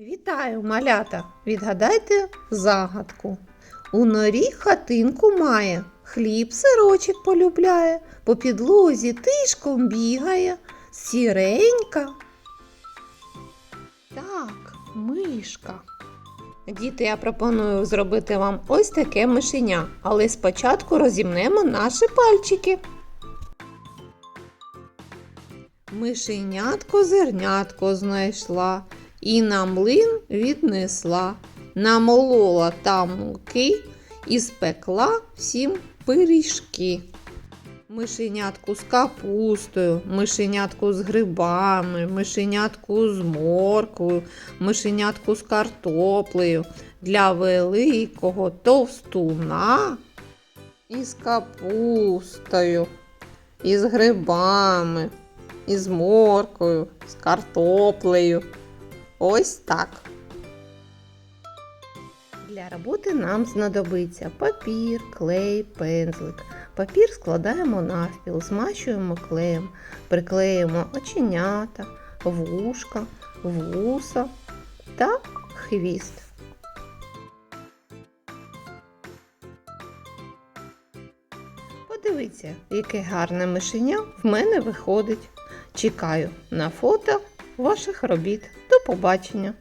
Вітаю, малята! Відгадайте загадку. У норі хатинку має, хліб сирочок полюбляє, по підлозі тишком бігає, сіренька. Так, мишка. Діти, я пропоную зробити вам ось таке мишеня, але спочатку розімнемо наші пальчики. Мишенятко зернятко знайшла і на млин віднесла, намолола там муки і спекла всім пиріжки. Мишенятку з капустою, мишенятку з грибами, мишенятку з морквою, мишенятку з картоплею для великого товстуна із капустою, із грибами, із морквою, з картоплею. Ось так. Для роботи нам знадобиться папір, клей, пензлик. Папір складаємо навпіл, змащуємо клеєм, приклеїмо оченята, вушка, вуса та хвіст. Подивіться, яке гарне мишеня в мене виходить. Чекаю на фото ваших робіт. Побачення!